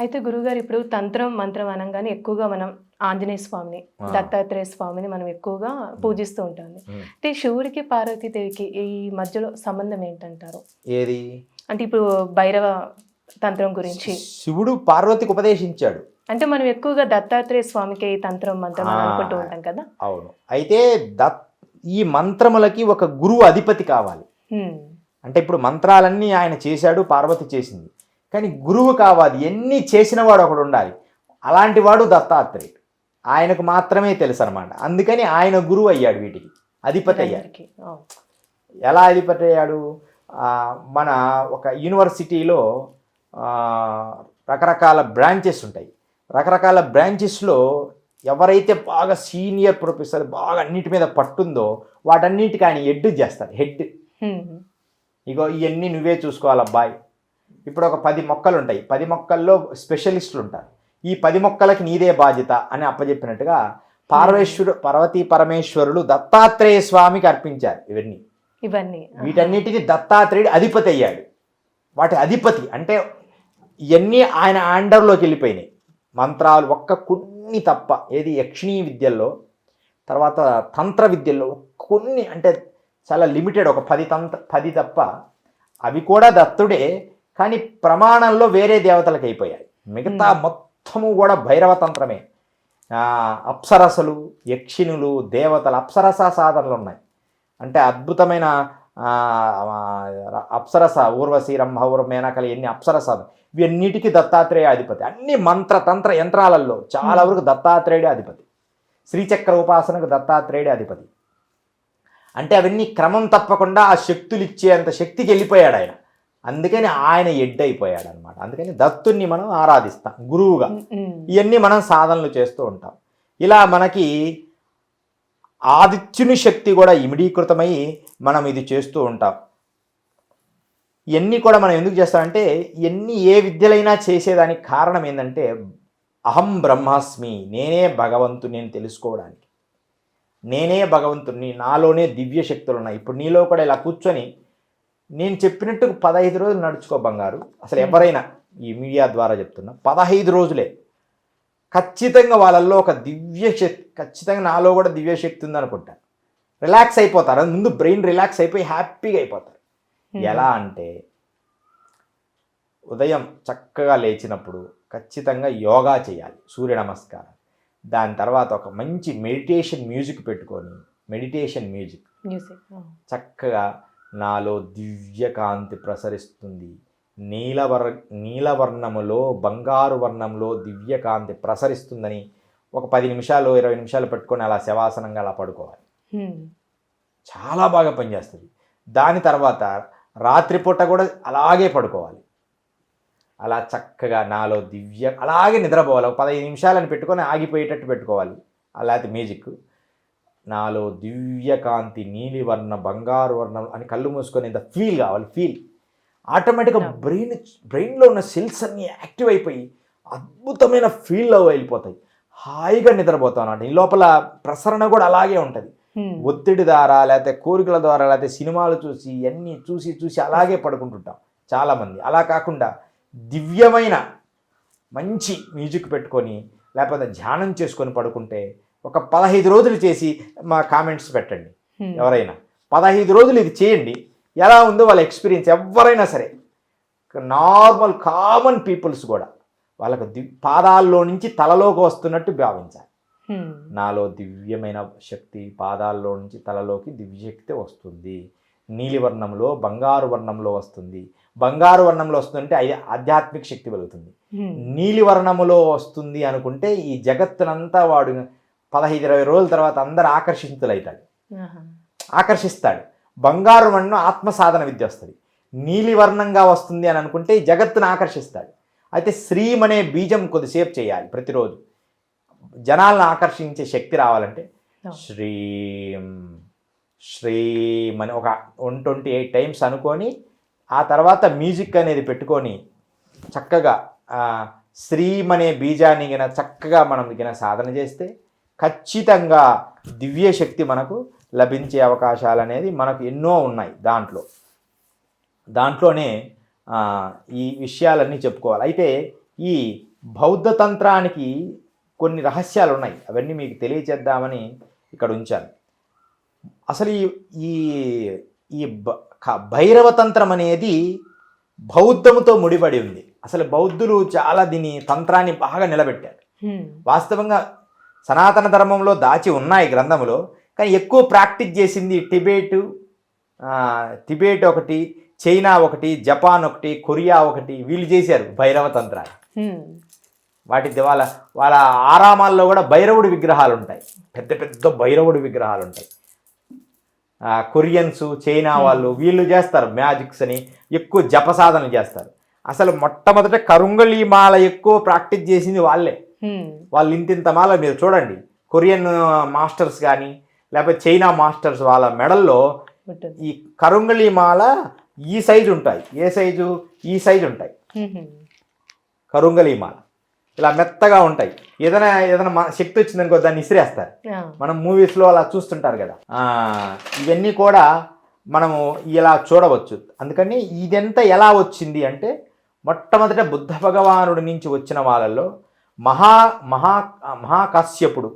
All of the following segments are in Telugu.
అయితే గురుగారు ఇప్పుడు తంత్రం మంత్రం అనగానే ఎక్కువగా మనం ఆంజనేయ స్వామిని. దత్తాత్రేయ స్వామిని మనం ఎక్కువగా పూజిస్తూ ఉంటాం. అయితే శివుడికి పార్వతీదేవికి ఈ మధ్యలో సంబంధం ఏంటంటారు? ఏది? అంటే ఇప్పుడు భైరవ తంత్రం గురించి. శివుడు పార్వతికి ఉపదేశించాడు. అంటే మనం ఎక్కువగా దత్తాత్రేయ స్వామికి ఈ తంత్రం మంత్రం. అనుకుంటూ ఉంటాం కదా? అవును. అయితే దత్ ఈ మంత్రములకి ఒక గురువు అధిపతి కావాలి. అంటే ఇప్పుడు మంత్రాలన్నీ ఆయన చేశాడు పార్వతి చేసింది. కానీ గురువు కావాలి ఎన్ని చేసిన వాడు ఒకడు ఉండాలి. అలాంటి వాడు దత్తాత్రేయుడు ఆయనకు మాత్రమే తెలుసు అనమాట అందుకని ఆయన గురువు అయ్యాడు వీటికి. అధిపతి అయ్యాడు. ఎలా అధిపతి అయ్యాడు? మన ఒక యూనివర్సిటీలో రకరకాల బ్రాంచెస్ ఉంటాయి. రకరకాల బ్రాంచెస్లో ఎవరైతే బాగా సీనియర్ ప్రొఫెసర్ బాగా అన్నిటి మీద పట్టుందో వాటన్నిటికీ ఆయన హెడ్ చేస్తాడు. హెడ్. ఇగో ఇవన్నీ నువ్వే చూసుకోవాలి అబ్బాయి ఇప్పుడు ఒక పది మొక్కలు ఉంటాయి పది మొక్కల్లో స్పెషలిస్టులు ఉంటారు ఈ పది మొక్కలకి నీదే బాధ్యత అని అప్పచెప్పినట్టుగా పార్వేశ్వరు పార్వతీ పరమేశ్వరులు దత్తాత్రేయ స్వామికి అర్పించారు ఇవన్నీ. ఇవన్నీ. వీటన్నిటికీ దత్తాత్రేయుడు అధిపతి అయ్యాడు. వాటి అధిపతి అంటే ఇవన్నీ ఆయన అండర్లోకి వెళ్ళిపోయినాయి. మంత్రాలు ఒక్క కొన్ని తప్ప ఏది యక్షిణీ విద్యల్లో తర్వాత తంత్ర విద్యల్లో కొన్ని అంటే చాలా లిమిటెడ్ ఒక పది తంత్ర పది తప్ప అవి కూడా దత్తుడే కానీ ప్రమాణంలో వేరే దేవతలకు అయిపోయాయి. మిగతా మొత్తము కూడా భైరవ తంత్రమే. ఆ, అప్సరసలు యక్షిణులు దేవతలు అప్సరస సాధనలు ఉన్నాయి అంటే అద్భుతమైన అప్సరస ఊర్వశి రంభ మేనకలు ఎన్ని అప్సరస ఇవన్నిటికీ దత్తాత్రేయ అధిపతి. అన్ని మంత్ర తంత్ర యంత్రాలలో చాలా వరకు దత్తాత్రేయుడే అధిపతి. శ్రీచక్ర ఉపాసనకు దత్తాత్రేయుడే అధిపతి. అంటే అవన్నీ క్రమం తప్పకుండా ఆ శక్తులు ఇచ్చేంత శక్తికి వెళ్ళిపోయాడు ఆయన. అందుకని ఆయన ఎడ్ అయిపోయాడు అనమాట అందుకని దత్తుణ్ణి మనం ఆరాధిస్తాం గురువుగా. ఇవన్నీ మనం సాధనలు చేస్తూ ఉంటాం. ఇలా మనకి ఆదిత్యుని శక్తి కూడా ఇమిడీకృతమై మనం ఇది చేస్తూ ఉంటాం. ఇవన్నీ కూడా మనం ఎందుకు చేస్తామంటే ఇవన్నీ ఏ విద్యలైనా చేసేదానికి కారణం ఏంటంటే అహం బ్రహ్మాస్మి నేనే భగవంతుని నేను తెలుసుకోవడానికి. నేనే భగవంతుని నాలోనే దివ్య శక్తులు ఉన్నాయి ఇప్పుడు నీలో కూడా ఇలా కూర్చొని నేను చెప్పినట్టు పదహైదు రోజులు నడుచుకో బంగారు. అసలు ఎవరైనా ఈ మీడియా ద్వారా చెప్తున్నా పదహైదు రోజులే. ఖచ్చితంగా వాళ్ళల్లో ఒక దివ్య శక్తి ఖచ్చితంగా నాలో కూడా దివ్య శక్తి ఉందనుకుంటారు రిలాక్స్ అయిపోతారు. అది ముందు బ్రెయిన్ రిలాక్స్ అయిపోయి హ్యాపీగా అయిపోతారు. ఎలా అంటే ఉదయం చక్కగా లేచినప్పుడు ఖచ్చితంగా యోగా చేయాలి సూర్య నమస్కారం. దాని తర్వాత ఒక మంచి మెడిటేషన్ మ్యూజిక్ పెట్టుకొని మెడిటేషన్ మ్యూజిక్. చక్కగా నాలో దివ్య కాంతి ప్రసరిస్తుంది. నీలవర్ నీలవర్ణములో బంగారు వర్ణంలో దివ్య కాంతి ప్రసరిస్తుందని ఒక పది నిమిషాలు ఇరవై నిమిషాలు పెట్టుకొని అలా శవాసనంగా అలా పడుకోవాలి. చాలా బాగా పనిచేస్తుంది దాని తర్వాత రాత్రిపూట కూడా అలాగే పడుకోవాలి. అలా చక్కగా నాలో దివ్య అలాగే నిద్రపోవాలి. ఒక పదహైదు నిమిషాలని పెట్టుకొని ఆగిపోయేటట్టు పెట్టుకోవాలి. అలాంటి మ్యూజిక్. నాలో దివ్య కాంతి నీలి వర్ణ బంగారు వర్ణం అని కళ్ళు మూసుకొని ఇంత ఫీల్ కావాలి ఫీల్ ఆటోమేటిక్గా. బ్రెయిన్ బ్రెయిన్లో ఉన్న సెల్స్ అన్నీ యాక్టివ్ అయిపోయి అద్భుతమైన ఫీల్లో వెళ్ళిపోతాయి. హాయిగా నిద్రపోతాం అన్నమాట. ఈ లోపల ప్రసరణ కూడా అలాగే ఉంటుంది. హ్మ్. ఒత్తిడి ద్వారా లేకపోతే కోరికల ద్వారా లేకపోతే సినిమాలు చూసి అన్నీ చూసి చూసి అలాగే పడుకుంటుంటాం చాలామంది. అలా కాకుండా దివ్యమైన మంచి మ్యూజిక్ పెట్టుకొని లేకపోతే ధ్యానం చేసుకొని పడుకుంటే ఒక పదహైదు రోజులు చేసి మా కామెంట్స్ పెట్టండి. ఎవరైనా పదహైదు రోజులు ఇది చేయండి. ఎలా ఉందో వాళ్ళ ఎక్స్పీరియన్స్ ఎవరైనా సరే. నార్మల్ కామన్ పీపుల్స్ కూడా వాళ్ళకు ది పాదాల్లో నుంచి తలలోకి వస్తున్నట్టు భావించాలి. నాలో దివ్యమైన శక్తి పాదాల్లో నుంచి తలలోకి దివ్యశక్తి వస్తుంది. నీలివర్ణంలో బంగారు వర్ణంలో వస్తుంది. బంగారు వర్ణంలో వస్తుందంటే అది ఆధ్యాత్మిక శక్తి వెలుగుతుంది హ్మ్. నీలి వర్ణములో వస్తుంది అనుకుంటే ఈ జగత్తునంతా వాడు పదహైదు ఇరవై రోజుల తర్వాత అందరు ఆకర్షితులవుతాడు. ఆకర్షిస్తాడు. బంగారు వర్ణం ఆత్మ సాధన విద్య వస్తుంది నీలి వర్ణంగా వస్తుంది అని అనుకుంటే జగత్తును ఆకర్షిస్తాడు. అయితే శ్రీం అనే బీజం కొద్దిసేపు చేయాలి ప్రతిరోజు. జనాలను ఆకర్షించే శక్తి రావాలంటే. శ్రీం శ్రీం అని ఒక వన్ ట్వంటీ ఎయిట్ టైమ్స్ అనుకొని ఆ తర్వాత మ్యూజిక్ అనేది పెట్టుకొని చక్కగా ఆ, శ్రీం అనే బీజాన్ని గిన చక్కగా మనం గిన సాధన చేస్తే ఖచ్చితంగా దివ్య శక్తి మనకు లభించే అవకాశాలు అనేది మనకు ఎన్నో ఉన్నాయి దాంట్లో. దాంట్లోనే ఈ విషయాలన్నీ చెప్పుకోవాలి. అయితే ఈ బౌద్ధ తంత్రానికి కొన్ని రహస్యాలు ఉన్నాయి. అవన్నీ మీకు తెలియచేద్దామని ఇక్కడ ఉంచాను. అసలు ఈ ఈ భైరవ తంత్రం అనేది బౌద్ధముతో ముడిపడి ఉంది. అసలు బౌద్ధులు చాలా దీని తంత్రాన్ని బాగా నిలబెట్టారు. వాస్తవంగా సనాతన ధర్మంలో దాచి ఉన్నాయి గ్రంథములో కానీ ఎక్కువ ప్రాక్టీస్ చేసింది టిబేట్ టిబేట్ ఒకటి చైనా ఒకటి జపాన్ ఒకటి కొరియా ఒకటి వీళ్ళు చేశారు భైరవ హ్మ్. వాటి వాళ్ళ వాళ్ళ ఆరామాల్లో కూడా భైరవుడి విగ్రహాలు ఉంటాయి. పెద్ద పెద్ద భైరవుడి విగ్రహాలు ఉంటాయి. కొరియన్స్ చైనా వాళ్ళు వీళ్ళు చేస్తారు మ్యాజిక్స్ అని ఎక్కువ జపసాధనలు చేస్తారు. అసలు మొట్టమొదట కరుంగళి మాల ఎక్కువ ప్రాక్టీస్ చేసింది వాళ్ళే. వాళ్ళు ఇంతింత మాల మీరు చూడండి. కొరియన్ మాస్టర్స్ కానీ లేకపోతే చైనా మాస్టర్స్ వాళ్ళ మెడల్లో ఈ కరుంగళి మాల ఈ సైజు ఉంటాయి. ఏ సైజు? ఈ సైజు ఉంటాయి. కరుంగళి మాల. ఇలా మెత్తగా ఉంటాయి. ఏదైనా ఏదైనా శక్తి వచ్చిందనుకో దాన్ని ఇసిరేస్తారు. మనం మూవీస్లో అలా చూస్తుంటారు కదా. ఇవన్నీ కూడా మనము ఇలా చూడవచ్చు. అందుకని ఇదంతా ఎలా వచ్చింది అంటే మొట్టమొదట బుద్ధ భగవానుడి నుంచి వచ్చిన వాళ్ళల్లో మహా మహా మహాకాశ్యపుడు.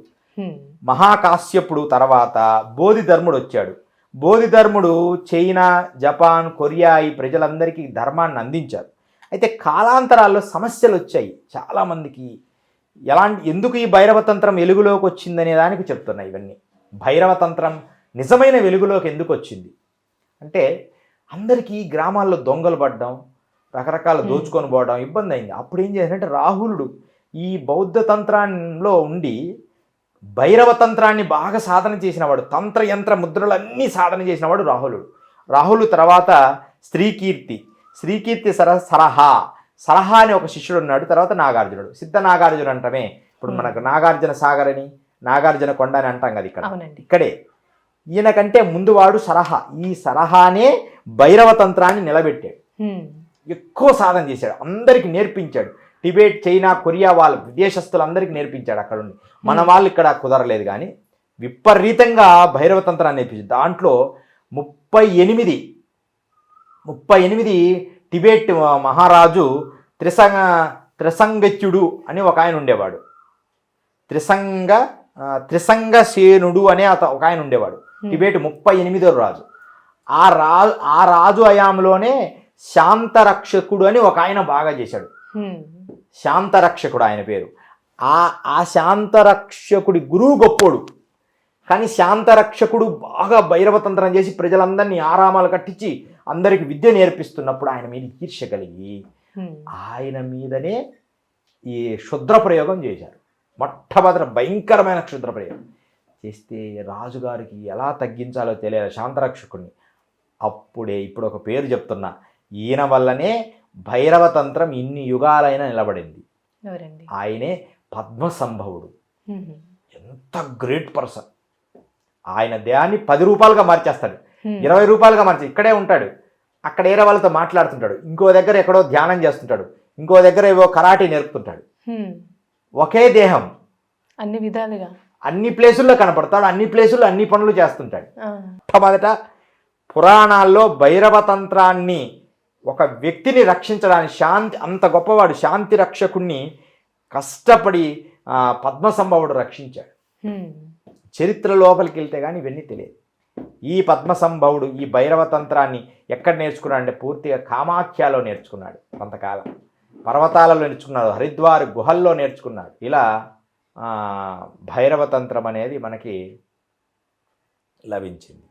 మహాకాశ్యపుడు తర్వాత బోధిధర్ముడు వచ్చాడు. బోధిధర్ముడు చైనా జపాన్ కొరియా ఈ ప్రజలందరికీ ధర్మాన్ని అందించారు. అయితే కాలాంతరాల్లో సమస్యలు వచ్చాయి. చాలామందికి ఎలాంటి ఎందుకు ఈ భైరవతంత్రం వెలుగులోకి వచ్చిందనే దానికి చెప్తున్నాయి ఇవన్నీ. భైరవతంత్రం నిజమైన వెలుగులోకి ఎందుకు వచ్చింది? అంటే అందరికీ గ్రామాల్లో దొంగలు పడ్డం రకరకాల. దోచుకొని పోవడం ఇబ్బంది అయింది. అప్పుడు ఏం చేశారంటే రాహులుడు ఈ బౌద్ధ తంత్రంలో ఉండి భైరవ తంత్రాన్ని బాగా సాధన చేసినవాడు తంత్ర యంత్ర ముద్రలన్నీ సాధన చేసినవాడు రాహులుడు రాహులు తర్వాత స్త్రీకీర్తి. స్త్రీకీర్తి సర సరహా. సలహా అని ఒక శిష్యుడు ఉన్నాడు తర్వాత నాగార్జునుడు. సిద్ధ నాగార్జున అంటమే. ఇప్పుడు. మనకు నాగార్జున సాగర్ అని నాగార్జున కొండ అని అంటాం కదా ఇక్కడ. ఇక్కడే. ఈయన కంటే ముందు వాడు సరహా. ఈ సరహానే భైరవ తంత్రాన్ని నిలబెట్టాడు. ఎక్కువ సాధన చేశాడు. అందరికి నేర్పించాడు. టిబెట్ చైనా కొరియా వాళ్ళ విదేశస్తులందరికీ నేర్పించాడు అక్కడ ఉండి మన వాళ్ళు ఇక్కడ కుదరలేదు కానీ విపరీతంగా భైరవ తంత్రాన్ని నేర్పించాడు దాంట్లో ముప్పై ఎనిమిది ముప్పై ఎనిమిది టిబెట్ మహారాజు త్రిసంగ త్రిసంగత్యుడు అని ఒక ఆయన ఉండేవాడు. త్రిసంగ త్రిసంగసేనుడు అనే అత ఒక ఆయన ఉండేవాడు. హ్మ్. టిబెట్ ముప్పై ఎనిమిదో రాజు. ఆ రా ఆ రాజు అయాంలోనే శాంతరక్షకుడు అని ఒక ఆయన బాగా చేశాడు. హ్మ్. శాంతరక్షకుడు ఆయన పేరు. ఆ ఆ శాంతరక్షకుడి గురువు గొప్పోడు. కానీ శాంతరక్షకుడు బాగా భైరవతంత్రం చేసి ప్రజలందరినీ ఆరామాలు కట్టించి అందరికి విద్య నేర్పిస్తున్నప్పుడు ఆయన మీద ఈర్ష్య కలిగి. ఆయన మీదనే ఈ క్షుద్ర ప్రయోగం చేశారు. మొట్టమొదటి భయంకరమైన క్షుద్ర ప్రయోగం చేస్తే రాజుగారికి ఎలా తగ్గించాలో తెలియదు శాంతరక్షకుడిని. అప్పుడే ఇప్పుడు ఒక పేరు చెప్తున్నా. ఈయన వల్లనే భైరవ తంత్రం ఇన్ని యుగాలైనా నిలబడింది. ఆయనే పద్మసంభవుడు. హ్మ్. ఎంత గ్రేట్ పర్సన్. ఆయన దేహాన్ని పది రూపాయలుగా మార్చేస్తాడు. ఇరవై రూపాయలుగా మార్చి ఇక్కడే ఉంటాడు. అక్కడ ఏరే వాళ్ళతో మాట్లాడుతుంటాడు. ఇంకో దగ్గర ఎక్కడో ధ్యానం చేస్తుంటాడు. ఇంకో దగ్గర ఏవో కరాటీ నేర్పుతుంటాడు. ఒకే దేహం. అన్ని విధాలుగా. అన్ని ప్లేసుల్లో కనపడతాడు. అన్ని ప్లేసుల్లో అన్ని పనులు చేస్తుంటాడు. మొట్టమొదట పురాణాల్లో భైరవ తంత్రాన్ని ఒక వ్యక్తిని రక్షించడానికి శాంతి అంత గొప్పవాడు శాంతి రక్షకుణ్ణి కష్టపడి పద్మసంభవుడు రక్షించాడు. చరిత్ర లోపలికి వెళ్తే కానీ ఇవన్నీ తెలియదు. ఈ పద్మసంభవుడు ఈ భైరవ తంత్రాన్ని ఎక్కడ నేర్చుకున్నాడు అంటే పూర్తిగా కామాఖ్యాలో నేర్చుకున్నాడు కొంతకాలం. పర్వతాలలో నేర్చుకున్నాడు హరిద్వార్ గుహల్లో నేర్చుకున్నాడు. ఇలా భైరవ తంత్రం అనేది మనకి లభించింది.